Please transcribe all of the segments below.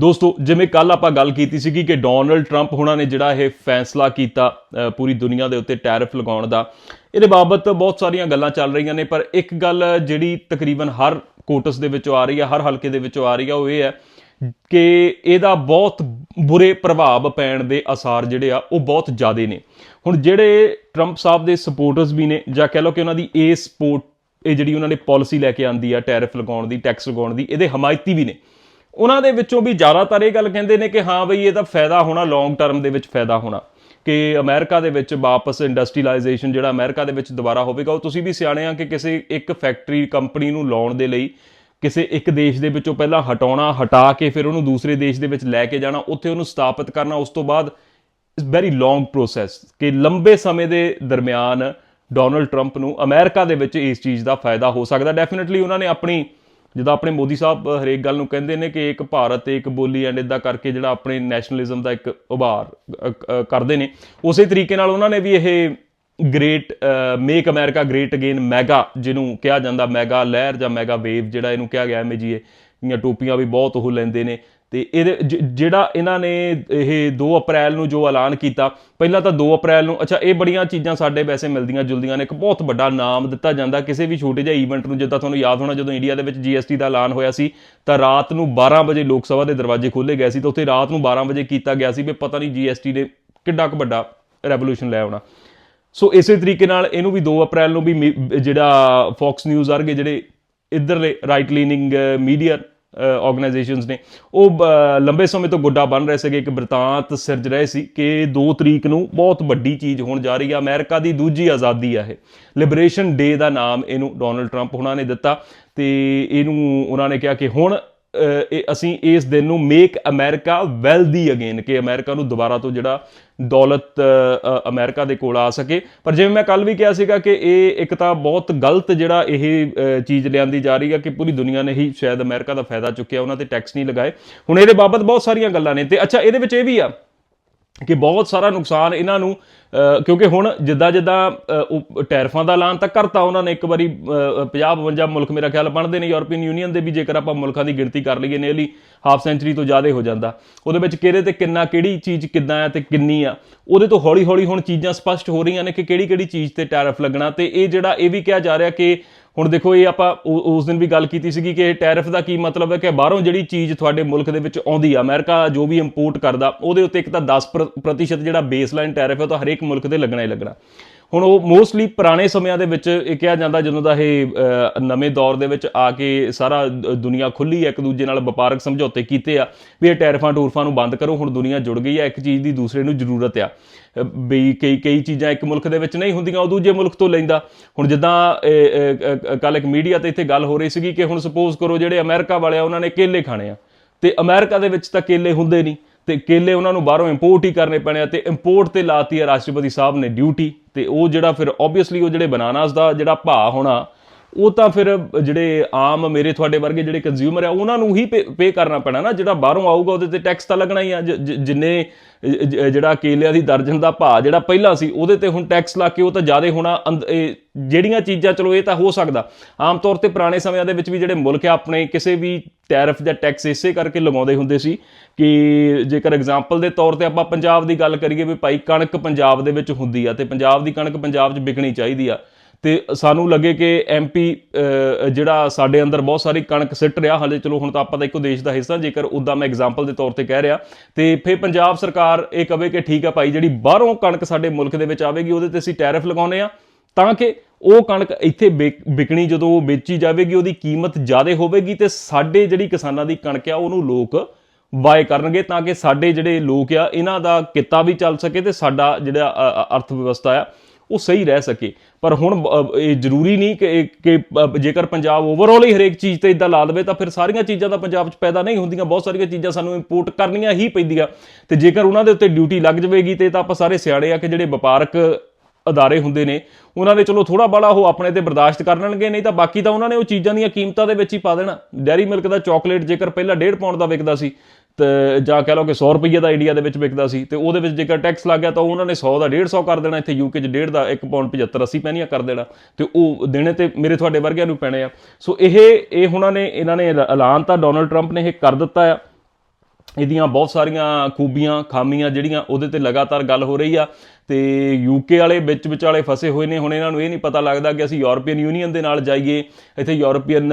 ਦੋਸਤੋ, ਜਿਵੇਂ ਕੱਲ ਆਪਾਂ ਗੱਲ ਕੀਤੀ ਸੀਗੀ ਕਿ ਡੋਨਲਡ ਟਰੰਪ ਹੁਣਾਂ ਨੇ ਜਿਹੜਾ ਇਹ ਫੈਸਲਾ ਕੀਤਾ ਪੂਰੀ ਦੁਨੀਆ ਦੇ ਉੱਤੇ ਟੈਰਿਫ ਲਗਾਉਣ ਦਾ, ਇਹਦੇ ਬਾਬਤ ਬਹੁਤ ਸਾਰੀਆਂ ਗੱਲਾਂ ਚੱਲ ਰਹੀਆਂ ਨੇ, ਪਰ ਇੱਕ ਗੱਲ ਜਿਹੜੀ ਤਕਰੀਬਨ ਹਰ ਕੋਟਸ ਦੇ ਵਿੱਚੋਂ ਆ ਰਹੀ ਹੈ, ਹਰ ਹਲਕੇ ਦੇ ਵਿੱਚੋਂ ਆ ਰਹੀ ਹੈ, ਉਹ ਇਹ ਹੈ ਕਿ ਇਹਦਾ ਬਹੁਤ ਬੁਰੇ ਪ੍ਰਭਾਵ ਪੈਣ ਦੇ ਅਸਾਰ ਜਿਹੜੇ ਆ, ਉਹ ਬਹੁਤ ਜ਼ਿਆਦੇ ਨੇ। ਹੁਣ ਜਿਹੜੇ ਟਰੰਪ ਸਾਹਿਬ ਦੇ ਸਪੋਰਟਰਸ ਵੀ ਨੇ, ਜਾਂ ਕਹਿ ਲਓ ਕਿ ਉਹਨਾਂ ਦੀ ਇਹ ਸਪੋਰਟ ਇਹ ਜਿਹੜੀ ਉਹਨਾਂ ਨੇ ਪਾਲਿਸੀ ਲੈ ਕੇ ਆਂਦੀ ਆ, ਟੈਰਿਫ ਲਗਾਉਣ ਦੀ ਟੈਕਸ ਲਗਾਉਣ ਦੀ, ਇਹਦੇ ਹਮਾਇਤੀ ਵੀ ਨੇ। ਉਹਨਾਂ ਦੇ ਵਿੱਚੋਂ ਵੀ ਜ਼ਿਆਦਾਤਰ ਇਹ ਗੱਲ ਕਹਿੰਦੇ ਨੇ ਕਿ ਹਾਂ ਬਈ ਇਹਦਾ ਫਾਇਦਾ ਹੋਣਾ ਲੌਂਗ ਟਰਮ ਦੇ ਵਿੱਚ ਫਾਇਦਾ ਹੋਣਾ। ਕਿ ਅਮਰੀਕਾ ਦੇ ਵਿੱਚ ਵਾਪਸ ਇੰਡਸਟਰੀਲਾਈਜੇਸ਼ਨ ਜਿਹੜਾ ਅਮਰੀਕਾ ਦੇ ਵਿੱਚ ਦੁਬਾਰਾ ਹੋਵੇਗਾ, ਉਹ ਤੁਸੀਂ ਵੀ ਸਿਆਣੇ ਆ ਕਿ ਕਿਸੇ ਇੱਕ ਫੈਕਟਰੀ ਕੰਪਨੀ ਨੂੰ ਲਾਉਣ ਦੇ ਲਈ ਕਿਸੇ ਇੱਕ ਦੇਸ਼ ਦੇ ਵਿੱਚੋਂ ਪਹਿਲਾਂ ਹਟਾਉਣਾ, ਹਟਾ ਕੇ ਫਿਰ ਉਹਨੂੰ ਦੂਸਰੇ ਦੇਸ਼ ਦੇ ਵਿੱਚ ਲੈ ਕੇ ਜਾਣਾ, ਉੱਥੇ ਉਹਨੂੰ ਸਥਾਪਿਤ ਕਰਨਾ, ਉਸ ਤੋਂ ਬਾਅਦ ਇਟਸ ਵੈਰੀ ਲੌਂਗ ਪ੍ਰੋਸੈਸ ਕਿ ਲੰਬੇ ਸਮੇਂ ਦੇ ਦਰਮਿਆਨ ਡੋਨਲਡ ਟਰੰਪ ਨੂੰ ਅਮਰੀਕਾ ਦੇ ਵਿੱਚ ਇਸ ਚੀਜ਼ ਦਾ ਫਾਇਦਾ ਹੋ ਸਕਦਾ। ਡੈਫੀਨਿਟਲੀ ਉਹਨਾਂ ਨੇ ਆਪਣੀ ਜਿੱਦਾਂ ਆਪਣੇ ਮੋਦੀ ਸਾਹਿਬ ਹਰੇਕ ਗੱਲ ਨੂੰ ਕਹਿੰਦੇ ਨੇ ਕਿ ਇੱਕ ਭਾਰਤ ਇੱਕ ਬੋਲੀ ਐਂਡ ਇਦਾਂ ਕਰਕੇ ਜਿਹੜਾ ਆਪਣੇ ਨੈਸ਼ਨਲਿਜ਼ਮ ਦਾ ਇੱਕ ਉਭਾਰ ਕਰਦੇ ਨੇ। ਉਸੇ ਤਰੀਕੇ ਨਾਲ ਉਹਨਾਂ ਨੇ ਵੀ ਇਹ great make America great again MAGA ਜਿਹਨੂੰ ਕਿਹਾ ਜਾਂਦਾ ਮੈਗਾ ਲਹਿਰ ਜਾਂ ਮੈਗਾ ਵੇਵ ਜਿਹੜਾ ਇਹਨੂੰ ਕਿਹਾ ਗਿਆ ਐਮਜੀਏ ਦੀਆਂ ਟੋਪੀਆਂ ਵੀ ਬਹੁਤ ਉਹ ਲੈਂਦੇ ਨੇ। ਤੇ ਇਹਦੇ ਜ- ਜਿਹੜਾ ਇਹਨਾਂ ਨੇ ਇਹ 2 ਅਪ੍ਰੈਲ ਨੂੰ ਜੋ ਐਲਾਨ ਕੀਤਾ, ਪਹਿਲਾਂ ਤਾਂ 2 ਅਪ੍ਰੈਲ ਨੂੰ, ਅੱਛਾ, ਇਹ ਬੜੀਆਂ ਚੀਜ਼ਾਂ ਸਾਡੇ ਵੈਸੇ ਮਿਲਦੀਆਂ ਜੁਲਦੀਆਂ ਨੇ, ਇੱਕ ਬਹੁਤ ਵੱਡਾ ਨਾਮ ਦਿੱਤਾ ਜਾਂਦਾ, ਕਿਸੇ ਵੀ ਛੋਟੇ ਜਿਹੇ ਈਵੈਂਟ ਨੂੰ, ਜਿੱਦਾਂ ਤੁਹਾਨੂੰ ਯਾਦ ਹੋਣਾ ਜਦੋਂ ਇੰਡੀਆ ਦੇ ਵਿੱਚ ਜੀਐਸਟੀ ਦਾ ਐਲਾਨ ਹੋਇਆ ਸੀ, ਤਾਂ ਰਾਤ ਨੂੰ 12 ਵਜੇ ਲੋਕ ਸਭਾ ਦੇ ਦਰਵਾਜ਼ੇ ਖੋਲੇ ਗਏ ਸੀ, ਤਾਂ ਉੱਥੇ ਰਾਤ ਨੂੰ 12 ਵਜੇ ਕੀਤਾ ਗਿਆ ਸੀ ਵੀ ਪਤਾ ਨਹੀਂ ਜੀਐਸਟੀ ਨੇ ਕਿੱਡਾ ਕੁ ਵੱਡਾ ਰੈਵੋਲੂਸ਼ਨ ਲੈ ਆਉਣਾ। ਸੋ ਇਸੇ ਤਰੀਕੇ ਨਾਲ ਇਹਨੂੰ ਵੀ 2 ਅਪ੍ਰੈਲ ਨੂੰ ਵੀ ਮੀ- ਜਿਹੜਾ ਫੌਕਸ ਨਿਊਜ਼ ਵਰਗੇ ਜਿਹੜੇ ਇਧਰਲੇ ਰਾਈਟ ਲੀਨਿੰਗ ਮੀਡੀਆ ਆਰਗੇਨਾਈਜੇਸ਼ਨਸ ਨੇ। ਉਹ ਬ- ਲੰਬੇ ਸਮੇਂ ਤੋਂ ਗੁੱਡਾ ਬਣ ਰਹੇ ਸੀਗੇ। ਇੱਕ ਬਰਤਾਂਤ ਸਿਰਜ ਰਹੇ ਸੀ ਕਿ 2 ਤਰੀਕ ਨੂੰ ਬਹੁਤ ਵੱਡੀ ਚੀਜ਼ ਹੋਣ ਜਾ ਰਹੀ ਹੈ ਅਮਰੀਕਾ ਦੀ ਦੂਜੀ ਆਜ਼ਾਦੀ ਆ ਇਹ। ਲਿਬਰੇਸ਼ਨ ਡੇ ਦਾ ਨਾਮ ਇਹਨੂੰ ਡੋਨਲਡ ਟਰੰਪ ਉਹਨਾਂ ਨੇ ਦਿੱਤਾ। ਤੇ ਇਹਨੂੰ ਉਹਨਾਂ ਨੇ ਕਿਹਾ ਕਿ ਹੁਣ ਅਸੀਂ ਇਸ ਦਿਨ ਨੂੰ ਮੇਕ ਅਮਰੀਕਾ ਵੈਲਦੀ ਅਗੇਨ ਕਿ ਅਮਰੀਕਾ ਨੂੰ ਦੁਬਾਰਾ ਤੋਂ ਜਿਹੜਾ ਦੌਲਤ ਅਹ, ਅਮਰੀਕਾ ਦੇ ਕੋਲ ਆ ਸਕੇ। ਪਰ ਜਿਵੇਂ ਮੈਂ ਕੱਲ ਵੀ ਕਿਹਾ ਸੀਗਾ ਕਿ ਇਹ ਇੱਕ ਤਾਂ ਬਹੁਤ ਗਲਤ ਜਿਹੜਾ ਇਹ ਚੀਜ਼ ਲਿਆਂਦੀ ਜਾ ਰਹੀ ਹੈ ਕਿ ਪੂਰੀ ਦੁਨੀਆ ਨੇ ਹੀ ਸ਼ਾਇਦ ਅਮਰੀਕਾ ਦਾ ਫਾਇਦਾ ਚੁੱਕਿਆ ਉਹਨਾਂ ਤੇ ਟੈਕਸ ਨਹੀਂ ਲਗਾਏ। ਹੁਣ ਇਹਦੇ ਬਾਬਤ ਬਹੁਤ ਸਾਰੀਆਂ ਗੱਲਾਂ ਨੇ। ਤੇ ਅੱਛਾ ਇਹਦੇ ਵਿੱਚ ਇਹ ਵੀ ਆ ਕਿ ਬਹੁਤ ਸਾਰਾ ਨੁਕਸਾਨ ਇਹਨਾਂ ਨੂੰ ਕਿਉਂਕਿ ਹੁਣ ਜਿੱਦਾਂ ਜਿੱਦਾਂ ਉਹ ਟੈਰਫਾਂ ਦਾ ਐਲਾਨ ਤਾਂ ਕਰਤਾ ਉਹਨਾਂ ਨੇ, ਇੱਕ ਵਾਰੀ 50 52 ਮੁਲਕ ਮੇਰਾ ਖਿਆਲ ਬਣਦੇ ਨੇ, ਯੂਰਪੀਅਨ ਯੂਨੀਅਨ ਦੇ ਵੀ ਜੇਕਰ ਆਪਾਂ ਮੁਲਕਾਂ ਦੀ ਗਿਣਤੀ ਕਰ ਲਈਏ ਨੇਲੀ ਹਾਫ ਸੈਂਚਰੀ ਤੋਂ ਜ਼ਿਆਦਾ ਹੋ ਜਾਂਦਾ। ਉਹਦੇ ਵਿੱਚ ਕਿਹੜੇ ਤੇ ਕਿੰਨਾ, ਕਿਹੜੀ ਚੀਜ਼ ਕਿੱਦਾਂ ਹੈ ਤੇ ਕਿੰਨੀ ਆ, ਉਹਦੇ ਤੋਂ ਹੌਲੀ ਹੌਲੀ ਹੁਣ ਚੀਜ਼ਾਂ ਸਪਸ਼ਟ ਹੋ ਰਹੀਆਂ ਨੇ ਕਿ ਕਿਹੜੀ ਕਿਹੜੀ ਚੀਜ਼ ਤੇ ਟੈਰਫ ਲੱਗਣਾ ਤੇ ਇਹ ਜਿਹੜਾ, ਇਹ ਵੀ ਕਿਹਾ ਜਾ ਰਿਹਾ ਕਿ ਹੁਣ ਦੇਖੋ, ਇਹ ਆਪਾਂ ਉਸ ਦਿਨ ਵੀ ਗੱਲ ਕੀਤੀ ਸੀਗੀ ਕਿ ਟੈਰਿਫ ਦਾ ਕੀ ਮਤਲਬ ਹੈ ਕਿ ਬਾਹਰੋਂ ਜਿਹੜੀ ਚੀਜ਼ ਤੁਹਾਡੇ ਮੁਲਕ ਦੇ ਵਿੱਚ ਆਉਂਦੀ ਆ, ਅਮਰੀਕਾ ਜੋ ਵੀ ਇੰਪੋਰਟ ਕਰਦਾ, ਉਹਦੇ ਉੱਤੇ ਇੱਕ ਤਾਂ 10% ਪ੍ਰਤੀਸ਼ਤ ਜਿਹੜਾ ਬੇਸਲਾਈਨ ਟੈਰਿਫ ਹੈ, ਉਹ ਤਾਂ ਹਰੇਕ ਮੁਲਕ ਦੇ ਲੱਗਣਾ ਹੀ ਲੱਗਣਾ। ਹੁਣ ਉਹ ਮੋਸਟਲੀ ਪੁਰਾਣੇ ਸਮਿਆਂ ਦੇ ਵਿੱਚ ਇਹ ਕਿਹਾ ਜਾਂਦਾ ਜਦੋਂ ਦਾ ਇਹ ਨਵੇਂ ਦੌਰ ਦੇ ਵਿੱਚ ਆ ਕੇ ਸਾਰਾ ਦ- ਦੁਨੀਆ ਖੁੱਲੀ ਇੱਕ ਦੂਜੇ ਨਾਲ ਵਪਾਰਕ ਸਮਝੌਤੇ ਕੀਤੇ ਆ ਵੀ ਇਹ ਟੈਰਫਾਂ ਟੂਰਫਾਂ ਨੂੰ ਬੰਦ ਕਰੋ ਹੁਣ ਦੁਨੀਆ ਜੁੜ ਗਈ ਆ ਇੱਕ ਚੀਜ਼ ਦੀ ਦੂਸਰੇ ਨੂੰ ਜ਼ਰੂਰਤ ਆ। ਅਹ, ਵੀ ਕਈ ਕਈ ਚੀਜ਼ਾਂ ਇੱਕ ਮੁਲਕ ਦੇ ਵਿੱਚ ਨਹੀਂ ਹੁੰਦੀਆਂ ਉਹ ਦੂਜੇ ਮੁਲਕ ਤੋਂ ਲੈਂਦਾ। ਹੁਣ ਜਿੱਦਾਂ ਕੱਲ ਇੱਕ ਮੀਡੀਆ ਤੇ ਇੱਥੇ ਗੱਲ ਹੋ ਰਹੀ ਸੀਗੀ ਕਿ ਹੁਣ ਸਪੋਜ਼ ਕਰੋ ਜਿਹੜੇ ਅਮਰੀਕਾ ਵਾਲੇ ਆ ਉਹਨਾਂ ਨੇ ਕੇਲੇ ਖਾਣੇ ਆ। ਤੇ ਅਮਰੀਕਾ ਦੇ ਵਿੱਚ ਤਾਂ ਕੇਲੇ ਹੁੰਦੇ ਨਹੀਂ। ਤੇ ਕੇਲੇ ਉਹਨਾਂ ਨੂੰ ਬਾਹਰੋਂ ਇੰਪੋਰਟ ਹੀ ਕਰਨੇ ਪੈਣੇ ਆ ਤੇ ਇੰਪੋਰਟ ਤੇ ਲਾਤੀ ਹੈ ਰਾਸ਼ਟਰਪਤੀ ਸਾਹਿਬ ਨੇ ਡਿਊਟੀ ਤੇ ਉਹ ਜਿਹੜਾ ਫਿਰ ਆਬਵੀਅਸਲੀ ਉਹ ਜਿਹੜੇ ਬਨਾਨਾਸ ਦਾ ਜਿਹੜਾ ਭਾਅ ਹੋਣਾ ਉਹ ਤਾਂ ਫਿਰ ਜਿਹੜੇ ਆਮ ਮੇਰੇ ਤੁਹਾਡੇ ਵਰਗੇ ਜਿਹੜੇ ਕੰਜ਼ਿਊਮਰ ਆ, ਉਹਨਾਂ ਨੂੰ ਹੀ ਪੇ ਕਰਨਾ ਪੈਣਾ ਨਾ। ਜਿਹੜਾ ਬਾਹਰੋਂ ਆਊਗਾ, ਉਹਦੇ ਤੇ ਟੈਕਸ ਤਾਂ ਲੱਗਣਾ ਹੀ ਆ। ਜਿੰਨੇ ਜਿਹੜਾ ਕੇਲਿਆਂ ਦੀ ਦਰਜਨ ਦਾ ਭਾਅ ਜਿਹੜਾ ਪਹਿਲਾਂ ਸੀ, ਉਹਦੇ ਤੇ ਹੁਣ ਟੈਕਸ ਲਾ ਕੇ ਉਹ ਤਾਂ ਜ਼ਿਆਦਾ ਹੋਣਾ ਅੰਦ- ਇਹ ਜਿਹੜੀਆਂ ਚੀਜ਼ਾਂ, ਚਲੋ ਇਹ ਤਾਂ ਹੋ ਸਕਦਾ। ਆਮ ਤੌਰ ਤੇ ਪੁਰਾਣੇ ਸਮਿਆਂ ਦੇ ਵਿੱਚ ਵੀ ਜਿਹੜੇ ਮੁਲਕ ਆ, ਆਪਣੇ ਕਿਸੇ ਵੀ ਟੈਰਿਫ ਜਾਂ ਟੈਕਸ ਇਸੇ ਕਰਕੇ ਲਗਾਉਂਦੇ ਹੁੰਦੇ ਸੀ ਕਿ ਜੇਕਰ ਐਗਜ਼ਾਮਪਲ ਦੇ ਤੌਰ ਤੇ ਆਪਾਂ ਪੰਜਾਬ ਦੀ ਗੱਲ ਕਰੀਏ ਵੀ ਭਾਈ ਕਣਕ ਪੰਜਾਬ ਦੇ ਵਿੱਚ ਹੁੰਦੀ ਆ ਤੇ ਪੰਜਾਬ ਦੀ ਕਣਕ ਪੰਜਾਬ 'ਚ ਵਿਕਣੀ ਚਾਹੀਦੀ ਆ ਤੇ ਸਾਨੂੰ ਲੱਗੇ ਕਿ ਐਮਪੀ ਜਿਹੜਾ ਸਾਡੇ ਅੰਦਰ ਬਹੁਤ ਸਾਰੀ ਕਣਕ ਸਿੱਟ ਰਿਹਾ, ਹਲੇ ਚਲੋ ਹੁਣ ਤਾਂ ਆਪਾਂ ਤਾਂ ਇੱਕੋ ਦੇਸ਼ ਦਾ ਹਿੱਸਾ, ਜੇਕਰ ਉਦਾਂ ਮੈਂ ਐਗਜ਼ਾਮਪਲ ਦੇ ਤੌਰ ਤੇ ਕਹਿ ਰਿਹਾ। ਤੇ ਫਿਰ ਪੰਜਾਬ ਸਰਕਾਰ ਇਹ ਕਵੇ ਕਿ ਠੀਕ ਆ ਭਾਈ, ਜਿਹੜੀ ਬਾਹਰੋਂ ਕਣਕ ਸਾਡੇ ਮੁਲਕ ਦੇ ਵਿੱਚ ਆਵੇਗੀ, ਉਹਦੇ ਤੇ ਅਸੀਂ ਟੈਰਿਫ ਲਗਾਉਨੇ ਆ ਤਾਂ ਕਿ ਉਹ ਕਣਕ ਇੱਥੇ ਵਿਕ- ਵਿਕਣੀ ਜਦੋਂ ਉਹ ਵੇਚੀ ਜਾਵੇਗੀ, ਉਹਦੀ ਕੀਮਤ ਜ਼ਿਆਦਾ ਹੋਵੇਗੀ ਤੇ ਸਾਡੇ ਜਿਹੜੀ ਕਿਸਾਨਾਂ ਦੀ ਕਣਕ ਆ, ਉਹਨੂੰ ਲੋਕ ਬਾਏ ਕਰਨਗੇ, ਤਾਂ ਕਿ ਸਾਡੇ ਜਿਹੜੇ ਲੋਕ ਆ, ਇਹਨਾਂ ਦਾ ਕਿੱਤਾ ਵੀ ਚੱਲ ਸਕੇ ਤੇ ਸਾਡਾ ਜਿਹੜਾ ਅਰਥ ਵਿਵਸਥਾ ਆ ਉਹ ਸਹੀ ਰਹਿ ਸਕੇ। ਪਰ ਹੁਣ ਇਹ ਜ਼ਰੂਰੀ ਨਹੀਂ ਕਿ ਕਿ ਜੇਕਰ ਪੰਜਾਬ ਓਵਰਆਲ ਹੀ ਹਰੇਕ ਚੀਜ਼ ਤੇ ਇਦਾਂ ਲਾ ਦੇਵੇ ਤਾਂ ਫਿਰ ਸਾਰੀਆਂ ਚੀਜ਼ਾਂ ਤਾਂ ਪੰਜਾਬ 'ਚ ਪੈਦਾ ਨਹੀਂ ਹੁੰਦੀਆਂ। ਬਹੁਤ ਸਾਰੀਆਂ ਚੀਜ਼ਾਂ ਸਾਨੂੰ ਇੰਪੋਰਟ ਕਰਨੀਆਂ ਹੀ ਪੈਂਦੀਆਂ। ਤੇ ਜੇਕਰ ਉਹਨਾਂ ਦੇ ਉੱਤੇ ਡਿਊਟੀ ਲੱਗ ਜਾਵੇਗੀ, ਤੇ ਤਾਂ ਆਪਾਂ ਸਾਰੇ ਸਿਆਣੇ ਆ ਕਿ ਜਿਹੜੇ ਵਪਾਰਕ ਅਦਾਰੇ ਹੁੰਦੇ ਨੇ, ਉਹਨਾਂ ਦੇ ਚਲੋ ਥੋੜਾ ਬੜਾ ਉਹ ਆਪਣੇ ਤੇ ਬਰਦਾਸ਼ਤ ਕਰ ਲੈਣਗੇ, ਨਹੀਂ ਤਾਂ ਬਾਕੀ ਤਾਂ ਉਹਨਾਂ ਨੇ ਉਹ ਚੀਜ਼ਾਂ ਦੀਆਂ ਕੀਮਤਾਂ ਦੇ ਵਿੱਚ ਹੀ ਪਾ ਦੇਣਾ। ਡੈਰੀ ਮਿਲਕ ਦਾ ਚਾਕਲੇਟ ਜੇਕਰ ਪਹਿਲਾਂ 1.5 ਪਾਉਂਡ ਦਾ ਵਿਕਦਾ ਸੀ ਤੇ ਜਾਂ ਕਹਿ ਲਓ ਕਿ 100 ਰੁਪਏ ਦਾ ਇੰਡੀਆ ਦੇ ਵਿੱਚ ਵਿਕਦਾ ਸੀ ਤੇ ਉਹਦੇ ਵਿੱਚ ਜੇਕਰ ਟੈਕਸ ਲੱਗ ਗਿਆ ਤਾਂ ਉਹਨਾਂ ਨੇ 100 ਦਾ 150 ਕਰ ਦੇਣਾ ਇੱਥੇ ਯੂਕੇ 'ਚ 1.5 ਦਾ 1 ਪਾਉਂਡ 75 80 ਪੈਨੀਆਂ ਕਰ ਦੇਣਾ ਤੇ ਉਹ ਦੇਣੇ ਤੇ ਮੇਰੇ ਤੁਹਾਡੇ ਵਰਗਿਆਂ ਨੂੰ ਪੈਣੇ ਆ। ਸੋ ਇਹ ਇਹ ਉਹਨਾਂ ਨੇ, ਇਹਨਾਂ ਨੇ ਐਲਾਨ ਤਾਂ ਡੋਨਲਡ ਟਰੰਪ ਨੇ ਇਹ ਕਰ ਦਿੱਤਾ ਆ। ਇਹਦੀਆਂ ਬਹੁਤ ਸਾਰੀਆਂ ਖੂਬੀਆਂ, ਖਾਮੀਆਂ ਜਿਹੜੀਆਂ ਉਹਦੇ ਤੇ ਲਗਾਤਾਰ ਗੱਲ ਹੋ ਰਹੀ ਆ। ਤੇ ਯੂਕੇ ਵਾਲੇ ਵਿੱਚ ਵਿਚਾਲੇ ਫਸੇ ਹੋਏ ਨੇ। ਹੁਣ ਇਹਨਾਂ ਨੂੰ ਇਹ ਨਹੀਂ ਪਤਾ ਲੱਗਦਾ ਕਿ ਅਸੀਂ ਯੂਰਪੀਅਨ ਯੂਨੀਅਨ ਦੇ ਨਾਲ ਜਾਈਏ। ਇੱਥੇ ਯੂਰਪੀਅਨ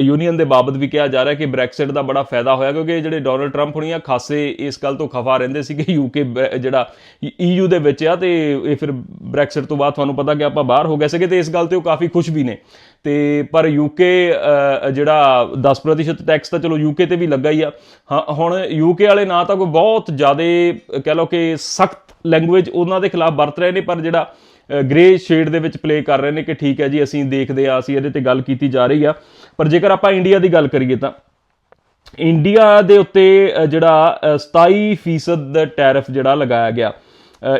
ਯੂਨੀਅਨ ਦੇ ਬਾਬਤ ਵੀ ਕਿਹਾ ਜਾ ਰਿਹਾ ਕਿ ਬ੍ਰੈਕਸਿਟ ਦਾ ਬੜਾ ਫਾਇਦਾ ਹੋਇਆ ਕਿਉਂਕਿ ਜਿਹੜੇ ਡੋਨਲਡ ਟਰੰਪ ਹੋਣੀਆਂ ਖਾਸੇ ਇਸ ਗੱਲ ਤੋਂ ਖਫਾ ਰਹਿੰਦੇ ਸੀ ਕਿ ਯੂਕੇ ਜਿਹੜਾ ਈਯੂ ਦੇ ਵਿੱਚ ਆ ਤੇ ਇਹ ਫਿਰ ਬ੍ਰੈਕਸਿਟ ਤੋਂ ਬਾਅਦ ਤੁਹਾਨੂੰ ਪਤਾ ਕਿ ਆਪਾਂ ਬਾਹਰ ਹੋ ਗਏ ਸੀਗੇ ਤੇ ਇਸ ਗੱਲ ਤੇ ਉਹ ਕਾਫੀ ਖੁਸ਼ ਵੀ ਨੇ। ਤੇ ਪਰ ਯੂਕੇ ਜਿਹੜਾ 10% ਟੈਕਸ ਤਾਂ ਚਲੋ ਯੂਕੇ ਤੇ ਵੀ ਲੱਗਾ ਹੀ ਆ। ਹਾਂ, ਹੁਣ ਯੂਕੇ ਵਾਲੇ ਨਾ ਤਾਂ ਕੋਈ ਬਹੁਤ ਜ਼ਿਆਦਾ ਕਹਿ ਲਓ ਕਿ ਸਖਤ ਲੈਂਗੁਏਜ ਉਹਨਾਂ ਦੇ ਖਿਲਾਫ ਵਰਤ ਰਹੇ ਨੇ ਪਰ ਜਿਹੜਾ ਗ੍ਰੇ ਸ਼ੇਡ ਦੇ ਵਿੱਚ ਪਲੇ ਕਰ ਰਹੇ ਨੇ ਕਿ ਠੀਕ ਹੈ ਜੀ ਅਸੀਂ ਦੇਖਦੇ ਆ ਅਸੀਂ ਇਹਦੇ ਤੇ ਗੱਲ ਕੀਤੀ ਜਾ ਰਹੀ ਆ। ਪਰ ਜੇਕਰ ਆਪਾਂ ਇੰਡੀਆ ਦੀ ਗੱਲ ਕਰੀਏ ਤਾਂ ਇੰਡੀਆ ਦੇ ਉੱਤੇ ਜਿਹੜਾ ਅ, 27% ਟੈਰਿਫ ਜਿਹੜਾ ਲਗਾਇਆ ਗਿਆ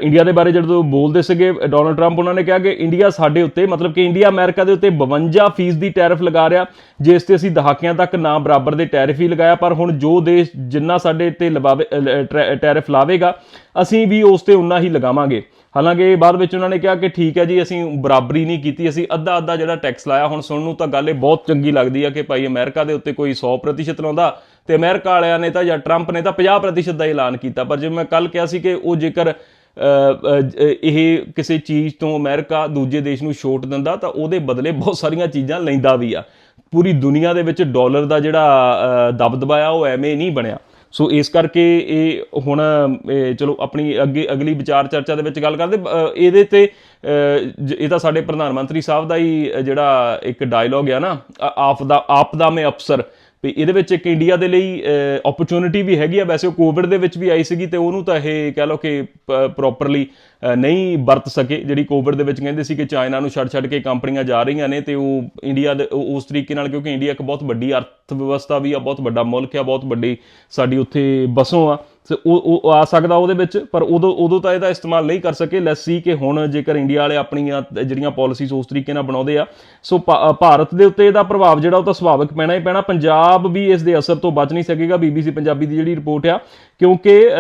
ਇੰਡੀਆ ਦੇ ਬਾਰੇ ਜਦੋਂ ਬੋਲਦੇ ਸੀਗੇ ਡੋਨਲਡ ਟਰੰਪ ਉਹਨਾਂ ਨੇ ਕਿਹਾ ਕਿ ਇੰਡੀਆ ਸਾਡੇ ਉੱਤੇ, ਮਤਲਬ ਕਿ ਇੰਡੀਆ ਅਮਰੀਕਾ ਦੇ ਉੱਤੇ 52% ਦੀ ਟੈਰਿਫ ਲਗਾ ਰਿਹਾ, ਜਿਸ ਤੇ ਅਸੀਂ ਦਹਾਕਿਆਂ ਤੱਕ ਨਾ ਬਰਾਬਰ ਦੇ ਟੈਰਿਫ ਹੀ ਲਗਾਇਆ, ਪਰ ਹੁਣ ਜੋ ਦੇਸ਼ ਜਿੰਨਾ ਸਾਡੇ ਤੇ ਲਵਾਵੇ ਟੈ- ਟੈਰਿਫ ਲਾਵੇਗਾ, ਅਸੀਂ ਵੀ ਉਸ ਤੇ ਉਨਾ ਹੀ ਲਗਾਵਾਂਗੇ। ਹਾਲਾਂਕਿ ਬਾਅਦ ਵਿੱਚ ਉਹਨਾਂ ਨੇ ਕਿਹਾ ਕਿ ਠੀਕ ਹੈ ਜੀ, ਅਸੀਂ ਬਰਾਬਰੀ ਨਹੀਂ ਕੀਤੀ, ਅਸੀਂ ਅੱਧਾ ਅੱਧਾ ਜਿਹੜਾ ਟੈਕਸ ਲਾਇਆ, ਹੁਣ ਸੁਣਨ ਨੂੰ ਤਾਂ ਗੱਲ ਇਹ ਬਹੁਤ ਚੰਗੀ ਲੱਗਦੀ ਹੈ ਕਿ ਭਾਈ ਅਮਰੀਕਾ ਦੇ ਉੱਤੇ ਕੋਈ 100% ਲਾਉਂਦਾ, ਤੇ ਅਮਰੀਕਾ ਵਾਲਿਆਂ ਨੇ ਤਾਂ ਜਾਂ ਟਰੰਪ ਨੇ ਤਾਂ 50% ਦਾ ਐਲਾਨ ਕੀਤਾ, ਪਰ ਜਿਵੇਂ ਮੈਂ ਕੱਲ ਕਿਹਾ ਸੀ ਕਿ ਉਹ ਜੇਕਰ ਇਹ ਕਿਸੇ ਚੀਜ਼ ਤੋਂ ਅਮਰੀਕਾ ਦੂਜੇ ਦੇਸ਼ ਨੂੰ ਛੋਟ ਦਿੰਦਾ ਤਾਂ ਉਹਦੇ ਬਦਲੇ ਬਹੁਤ ਸਾਰੀਆਂ ਚੀਜ਼ਾਂ ਲੈਂਦਾ ਵੀ ਆ। ਪੂਰੀ ਦੁਨੀਆ ਦੇ ਵਿੱਚ ਡਾਲਰ ਦਾ ਜਿਹੜਾ ਦਬਦਬਾ ਆ, ਉਹ ਐਵੇਂ ਨਹੀਂ ਬਣਿਆ। ਸੋ ਇਸ ਕਰਕੇ ਇਹ ਹੁਣ ਚਲੋ ਆਪਣੀ ਅੱਗੇ, ਅਗਲੀ ਵਿਚਾਰ ਚਰਚਾ ਦੇ ਵਿੱਚ ਗੱਲ ਕਰਦੇ ਇਹਦੇ ਤੇ ਜ- ਇਹ ਤਾਂ ਸਾਡੇ ਪ੍ਰਧਾਨ ਮੰਤਰੀ ਸਾਹਿਬ ਦਾ ਹੀ ਜਿਹੜਾ ਇੱਕ ਡਾਇਲੋਗ ਆ ਨਾ ਆਪ ਦਾ ਆਪ ਦਾ ਮੈਂ ਅਫਸਰ ਵੀ ਇਹਦੇ ਵਿੱਚ ਇੱਕ ਇੰਡੀਆ ਦੇ ਲਈ ਓਪਰਚੁਨਿਟੀ ਵੀ ਹੈਗੀ ਆ। ਵੈਸੇ ਉਹ ਕੋਵਿਡ ਦੇ ਵਿੱਚ ਵੀ ਆਈ ਸੀਗੀ ਤੇ ਉਹਨੂੰ ਤਾਂ ਇਹ ਕਹਿ ਲਓ ਕਿ ਪ੍ਰੋਪਰਲੀ ਨਹੀਂ ਵਰਤ ਸਕੇ। ਜਿਹੜੀ ਕੋਵਿਡ ਦੇ ਵਿੱਚ ਕਹਿੰਦੇ ਸੀ ਕਿ ਚਾਈਨਾ ਨੂੰ ਛੱਡ ਛੱਡ ਕੇ ਕੰਪਨੀਆਂ ਜਾ ਰਹੀਆਂ ਨੇ ਤੇ ਉਹ ਇੰਡੀਆ ਦੇ ਉਸ ਤਰੀਕੇ ਨਾਲ ਕਿਉਂਕਿ ਇੰਡੀਆ ਇੱਕ ਬਹੁਤ ਵੱਡੀ ਅਰਥ ਵਿਵਸਥਾ ਵੀ ਆ, ਬਹੁਤ ਵੱਡਾ ਮੁਲਕ ਆ, ਬਹੁਤ ਵੱਡੀ ਸਾਡੀ ਉੱਥੇ ਬਸੋਂ ਆ। ਤੇ ਉਹ ਉਹ ਆ ਸਕਦਾ ਉਹਦੇ ਵਿੱਚ, ਪਰ ਉਦੋਂ ਉਦੋਂ ਤਾਂ ਇਹਦਾ ਇਸਤੇਮਾਲ ਨਹੀਂ ਕਰ ਸਕੇ। ਲੈਸ ਸੀ ਕਿ ਹੁਣ ਜੇਕਰ ਇੰਡੀਆ ਵਾਲੇ ਆਪਣੀਆਂ ਜਿਹੜੀਆਂ ਪਾਲਿਸੀਜ਼ ਉਸ ਤਰੀਕੇ ਨਾਲ ਬਣਾਉਂਦੇ ਆ। ਸੋ ਭਾ- ਭਾਰਤ ਦੇ ਉੱਤੇ ਇਹਦਾ ਪ੍ਰਭਾਵ ਜਿਹੜਾ ਉਹ ਤਾਂ ਸੁਭਾਵਿਕ ਪੈਣਾ ਹੀ ਪੈਣਾ। ਪੰਜਾਬ ਵੀ ਇਸ ਦੇ ਅਸਰ ਤੋਂ ਬਚ ਨਹੀਂ ਸਕੇਗਾ, ਬੀਬੀਸੀ ਪੰਜਾਬੀ ਦੀ ਜਿਹੜੀ ਰਿਪੋਰਟ ਆ। ਕਿਉਂਕਿ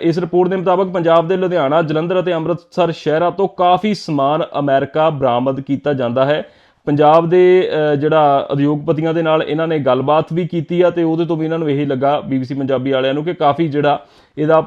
ਇਸ ਰਿਪੋਰਟ ਦੇ ਮੁਤਾਬਕ ਪੰਜਾਬ ਦੇ ਲੁਧਿਆਣਾ, ਜਲੰਧਰ ਅਤੇ ਅੰਮ੍ਰਿਤਸਰ ਸ਼ਹਿਰਾਂ ਤੋਂ ਕਾਫੀ ਸਮਾਨ ਅਮਰੀਕਾ ਬਰਾਮਦ ਕੀਤਾ ਜਾਂਦਾ ਹੈ। ਪੰਜਾਬ ਦੇ ਜਿਹੜਾ ਉਦਯੋਗਪਤੀਆਂ ਦੇ ਨਾਲ ਇਹਨਾਂ ਨੇ ਗੱਲਬਾਤ ਵੀ ਕੀਤੀ ਆ ਤੇ ਉਹਦੇ ਤੋਂ ਵੀ ਇਹਨਾਂ ਨੂੰ ਇਹੀ ਲੱਗਾ ਬੀਬੀਸੀ ਪੰਜਾਬੀ ਵਾਲਿਆਂ ਨੂੰ ਕਿ ਕਾਫੀ ਜਿਹੜਾ ਇਹਦਾ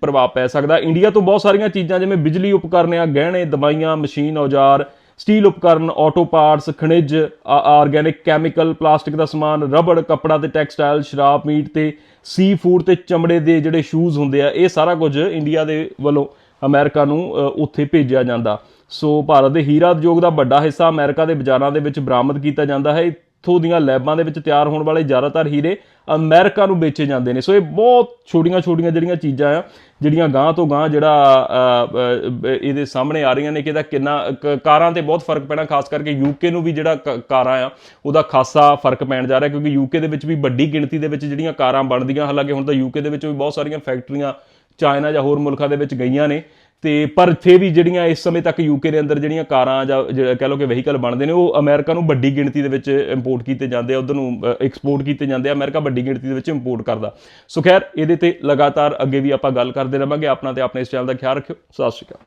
ਪ੍ਰਭਾਵ ਪੈ ਸਕਦਾ। ਇੰਡੀਆ ਤੋਂ ਬਹੁਤ ਸਾਰੀਆਂ ਚੀਜ਼ਾਂ, ਜਿਵੇਂ ਬਿਜਲੀ ਉਪਕਰਨ ਆ ਗਹਿਣੇ, ਦਵਾਈਆਂ, ਮਸ਼ੀਨ, ਔਜ਼ਾਰ, ਸਟੀਲ ਉਪਕਰਨ ਆਟੋ ਪਾਰਟਸ ਖਣਿਜ ਆਰਗੈਨਿਕ ਕੈਮੀਕਲ ਪਲਾਸਟਿਕ ਦਾ ਸਮਾਨ, ਰਬੜ, ਕੱਪੜਾ ਤੇ ਟੈਕਸਟਾਈਲ, ਸ਼ਰਾਬ, ਮੀਟ ਤੇ ਸੀ ਫੂਡ ਤੇ ਚਮੜੇ ਦੇ ਜਿਹੜੇ ਸ਼ੂਜ਼ ਹੁੰਦੇ ਆ, ਇਹ ਸਾਰਾ ਕੁਝ ਇੰਡੀਆ ਦੇ ਵੱਲੋਂ ਅਮਰੀਕਾ ਨੂੰ ਉੱਥੇ ਭੇਜਿਆ ਜਾਂਦਾ। ਸੋ ਭਾਰਤ ਦੇ ਹੀਰਾ ਉਦਯੋਗ ਦਾ ਵੱਡਾ ਹਿੱਸਾ ਅਮਰੀਕਾ ਦੇ ਬਾਜ਼ਾਰਾਂ ਦੇ ਵਿੱਚ ਬਰਾਮਦ ਕੀਤਾ ਜਾਂਦਾ ਹੈ। ਇੱਥੋਂ ਦੀਆਂ ਲੈਬਾਂ ਦੇ ਵਿੱਚ ਤਿਆਰ ਹੋਣ ਵਾਲੇ ਜ਼ਿਆਦਾਤਰ ਹੀਰੇ ਅਮਰੀਕਾ ਨੂੰ ਵੇਚੇ ਜਾਂਦੇ ਨੇ। ਸੋ ਇਹ ਬਹੁਤ ਛੋਟੀਆਂ-ਛੋਟੀਆਂ ਜਿਹੜੀਆਂ ਚੀਜ਼ਾਂ ਆ, ਜਿਹੜੀਆਂ ਗਾਂ ਤੋਂ ਗਾਂ ਜਿਹੜਾ ਇਹਦੇ ਸਾਹਮਣੇ ਆ ਰਹੀਆਂ ਨੇ ਕਿ ਇਹਦਾ ਕਿੰਨਾ, ਕ- ਕਾਰਾਂ ਤੇ ਬਹੁਤ ਫ਼ਰਕ ਪੈਣਾ, ਖਾਸ ਕਰਕੇ ਯੂਕੇ ਨੂੰ ਵੀ ਜਿਹੜਾ ਕ- ਕਾਰਾਂ ਆ, ਉਹਦਾ ਖਾਸਾ ਫ਼ਰਕ ਪੈਣ ਜਾ ਰਿਹਾ, ਕਿਉਂਕਿ ਯੂਕੇ ਦੇ ਵਿੱਚ ਵੀ ਵੱਡੀ ਗਿਣਤੀ ਦੇ ਵਿੱਚ ਜਿਹੜੀਆਂ ਕਾਰਾਂ ਬਣਦੀਆਂ, ਹਾਲਾਂਕਿ ਹੁਣ ਤਾਂ ਯੂਕੇ ਦੇ ਵਿੱਚ ਵੀ ਬਹੁਤ ਸਾਰੀਆਂ ਫੈਕਟਰੀਆਂ ਚਾਈਨਾ ਜਾਂ ਹੋਰ ਮੁਲਕਾਂ ਦੇ ਵਿੱਚ ਗਈਆਂ ਨੇ। ਤੇ ਪਰ ਫੇ ਵੀ ਜਿਹੜੀਆਂ ਇਸ ਸਮੇਂ ਤੱਕ ਯੂਕੇ ਦੇ ਅੰਦਰ ਜਿਹੜੀਆਂ ਕਾਰਾਂ ਜਾਂ ਜਿਹੜਾ ਕਹਿ ਲਓ ਕਿ ਵਹੀਕਲ ਬਣਦੇ ਨੇ, ਉਹ ਅਮਰੀਕਾ ਨੂੰ ਵੱਡੀ ਗਿਣਤੀ ਦੇ ਵਿੱਚ ਇੰਪੋਰਟ ਕੀਤੇ ਜਾਂਦੇ ਆ, ਉਧਰ ਨੂੰ ਐਕਸਪੋਰਟ ਕੀਤੇ ਜਾਂਦੇ ਆ, ਅਮਰੀਕਾ ਵੱਡੀ ਗਿਣਤੀ ਦੇ ਵਿੱਚ ਇੰਪੋਰਟ ਕਰਦਾ। ਸੋ ਖੈਰ, ਇਹਦੇ ਤੇ ਲਗਾਤਾਰ ਅੱਗੇ ਵੀ ਆਪਾਂ ਗੱਲ ਕਰਦੇ ਰਵਾਂਗੇ। ਆਪਣਾ ਤੇ ਆਪਣੇ ਇਸ ਚੈਨਲ ਦਾ ਖਿਆਲ ਰੱਖਿਓ। ਸਤਿ ਸ਼੍ਰੀ ਅਕਾਲ।